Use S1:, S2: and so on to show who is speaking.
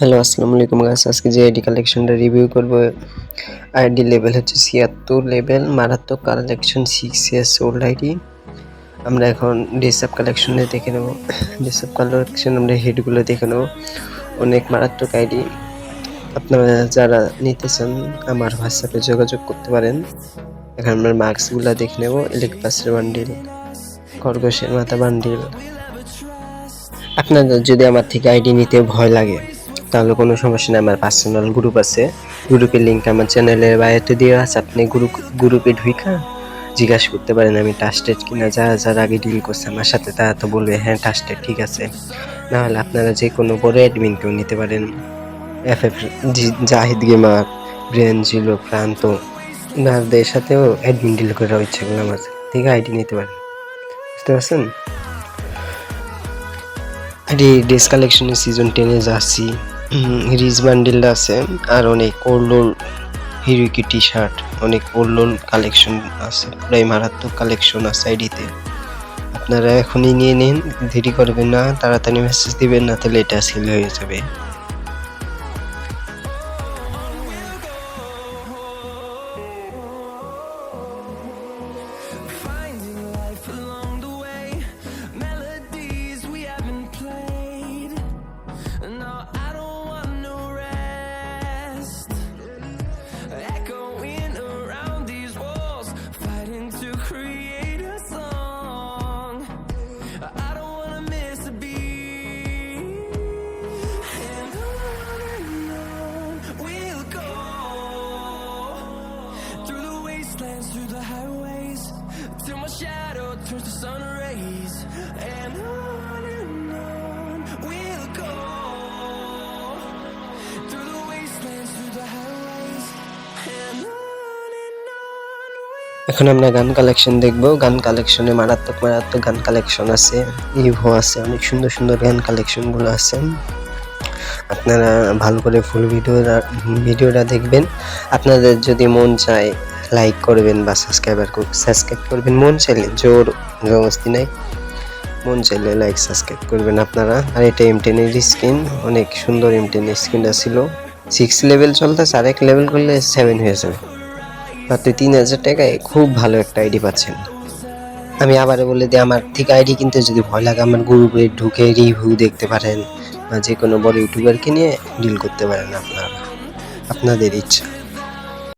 S1: Hello, আসসালামু আলাইকুম গাছ আজকে যে আইডি কালেকশনটা রিভিউ করব আইডি লেভেল হচ্ছে ছিয়াত্তর লেভেল মারাত্মক collection six years old ID আমরা এখন ডিসাপ কালেকশনে দেখে নেব। ডিসাপ কালেকশন আমরা হেডগুলো দেখে নেব। অনেক মারাত্মক আইডি আপনারা যারা নিতে চান, আমার হোয়াটসঅ্যাপে যোগাযোগ করতে পারেন। এখন আমরা মার্কসগুলো দেখে নেব। ইলেকট্রাসের বান্ডিল খরগোশের মাথা বান্ডিল আপনাদের যদি আমার থেকে আইডি নিতে ভয় লাগে তাহলে কোনো সমস্যা নেই, আমার পার্সোনাল গ্রুপ আছে। গ্রুপের লিঙ্ক আমার চ্যানেলের বাইরে দেওয়া আছে, আপনি গ্রুপ গ্রুপে ঢুইকা, জিজ্ঞাসা করতে পারেন আমি টাস্টেড কিনা, যারা যারা আগে ডিল করছে আমার সাথে, তারা তো বলবে হ্যাঁ টাস্টেড ঠিক আছে। নাহলে আপনারা যে কোনো বড় অ্যাডমিনকেও নিতে পারেন। F F Zahid gamer, brain জিলো Pranto নারদের সাথেও অ্যাডমিন ডিল করে ইচ্ছে করলাম আমার থেকে আইডি নিতে পারেন। বুঝতে পারছেন? আইডি ড্রেস কালেকশনের সিজন টেনে যাচ্ছি। রিজ বান্ডিল আছে আর অনেক ওল্ডোল হিরুকি টি শার্ট অনেক ওল্ডোল কালেকশন আছে। প্রায় মারাত্মক কালেকশন আছে আইডিতে। আপনারা এখনই নিয়ে নিন, দেরি করবেন না, তাড়াতাড়ি মেসেজ দিবেন, না তাহলে এটা সেল হয়ে যাবে।
S2: Shadow turns to sun rays. And
S1: এখন আমরা গান কালেকশন দেখব। গান কালেকশনে মারাত্মক মারাত্মক গান কালেকশন আছে। ইভো আছে, অনেক সুন্দর সুন্দর গান কালেকশনগুলো আছে। আপনারা ভালো করে ফুল ভিডিওটা ভিডিওটা দেখবেন। আপনাদের যদি মন চায় লাইক করবেন বা সাবস্ক্রাইবার সাবস্ক্রাইব করবেন। মন চাইলে জোর জবস্তি নাই। মন চাইলে লাইক সাবস্ক্রাইব করবেন আপনারা। আর এটা এম টেনের স্ক্রিন অনেক সুন্দর এম টেনের স্ক্রিনটা ছিল। সিক্স লেভেল চলতেছে আর এক লেভেল করলে সেভেন হয়ে যাবে। মাত্র তিন হাজার টাকায় খুব ভালো একটা আইডি পাচ্ছেন। আমি আবারও বলে দিই, আমার ঠিক আইডি কিনতে যদি ভয় লাগে, আমার গ্রুপে ঢুকে রিভিউ দেখতে পারেন। বা যে কোনো বড় ইউটিউবারকে নিয়ে ডিল করতে পারেন আপনারা। আপনাদের ইচ্ছা।